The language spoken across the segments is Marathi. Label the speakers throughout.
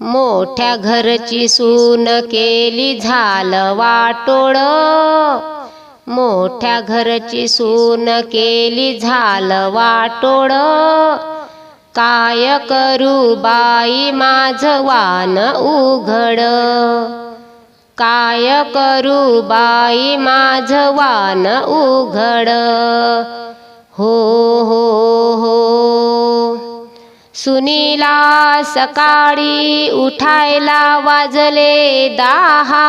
Speaker 1: मोठ्या घरची सून केली झाल वाटोळ. मोठ्या घरची सून केली झाल वाटोळ. काय करू बाई माझ वान उघड. काय करू बाई माझ वान उघड. हो हो हो. सुनीला सकाळी उठायला वाजले दहा.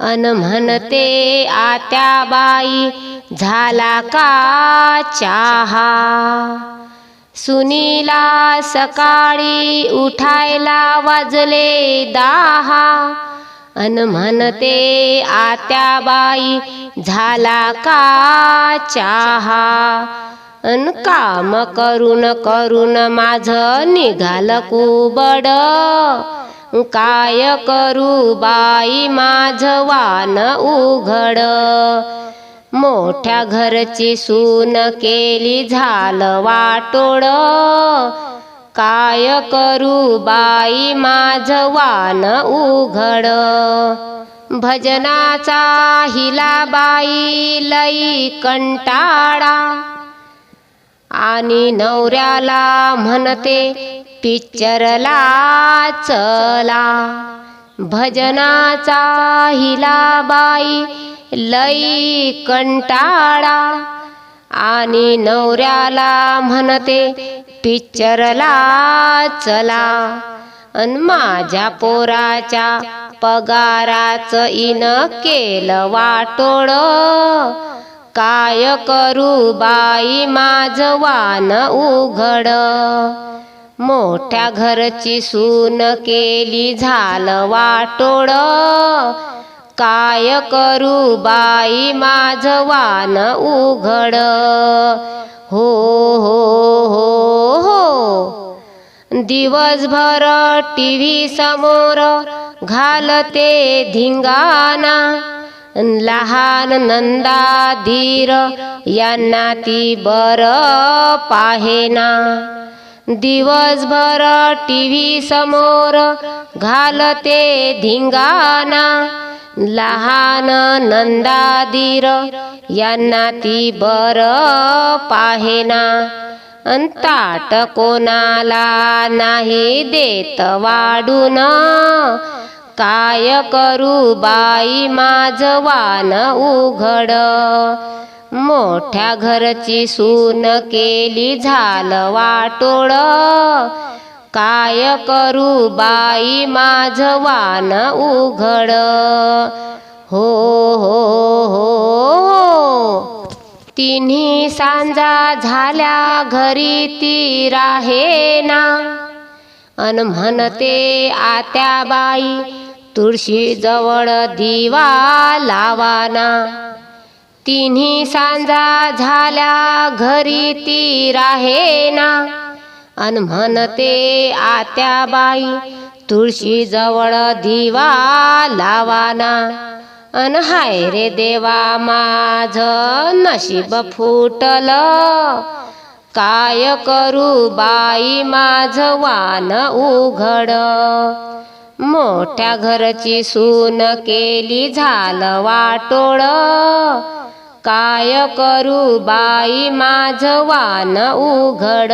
Speaker 1: अन म्हणते आत्या बाई झाला का चहा? सुनीला सकाळी उठायला वाजले दहा. अन म्हणते आत्या बाई झाला का चहा? अन काम करून करून माझ निघाल कुबड. काय करू बाई माझ वान उघड. मोठ्या घरची सून केली झाल वाटोड काय करू बाई माझ वान उघड. भजनाचा हिला बाई लई कंटाळा. आणि नवऱ्याला म्हणते पिक्चरला चला. भजनाचा हिला बाई लई कंटाळा. आणि नवऱ्याला म्हणते पिक्चरला चला. अन माझ्या पोराच्या पगाराचं इन केलं वाटोळ. काय करू बाई माझ वान उघड. मोठ्या घरची सून केली झाल वाटोळ. काय करू बाई माझ वान उघड. हो हो हो हो. दिवसभर टी व्ही समोर घालते धिंगाणा. लहान नंदा धीर यांना ती बर पाहेना. दिवसभर टी व्ही समोर घालते धिंगाणा. लहान नंदाधीर यांना ती बर पाहेना. ताट कोणाला नाही देत वाढून. काय करू बाई माझ वान उघड. मोठ्या घरची सून केली झाल वाटोळ. काय करू बाई माझ वान उघड. हो हो हो. तिन्ही सांजा झाल्या घरी ती राहे ना. अन म्हणते आत्या बाई तुळशी जवळ दिवा लावाना. तिन्ही सांजा झाल्या घरी ती राहेना. अन म्हणते आत्या बाई तुळशी जवळ दिवा लावाना. अन हाय रे देवा माझ नशीब फुटल. काय करू बाई माझ वान उघड. मोठ्या घरची सून केली झाल वाटोळ. काय करू बाई माझ वान उघड.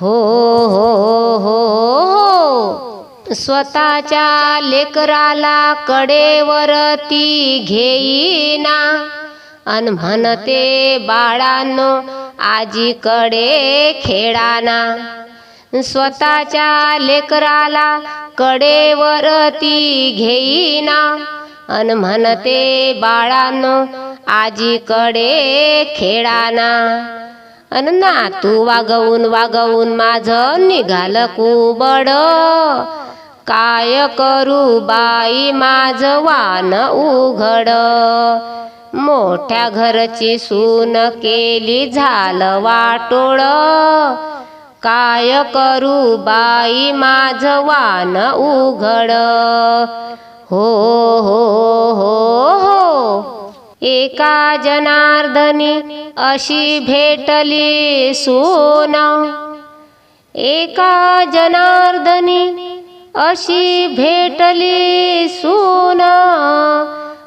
Speaker 1: हो हो हो हो. स्वतःच्या लेकराला कडेवर ती घेईना. अन म्हणते बाळांनो आजीकडे खेळाना. स्वतःच्या लेकराला कडेवर ती घेईना. अन म्हणते बाळांनो आजीकडे खेळाना. अन ना तू वागवून वागवून माझं निघाल कुबड. काय करू बाई माझ वान उघड. मोठ्या घरची सून केली झाल वाटोळ. काय करू बाई माझवान उघड? हो हो हो हो. एका जनार्दनी अशी भेटली सोन. एका जनार्दनी अशी भेटली सोन.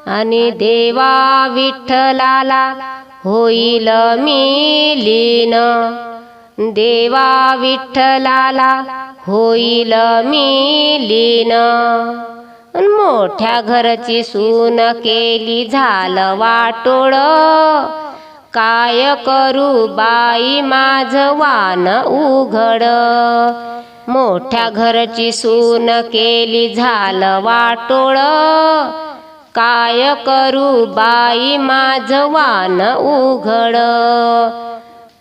Speaker 1: आणि देवा विठ्ठलाला होईल मी लीन देवा विठ्ठलाला होईल मी लीन अन मोठ्या घरची सून केली झालं वाटोळ. काय करू बाई माझ वान उघड. मोठ्या घरची सून केली झालं वाटोळ. काय करू बाई माझ वान उघड.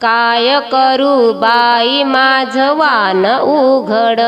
Speaker 1: काय करू बाई माझ वान उघड.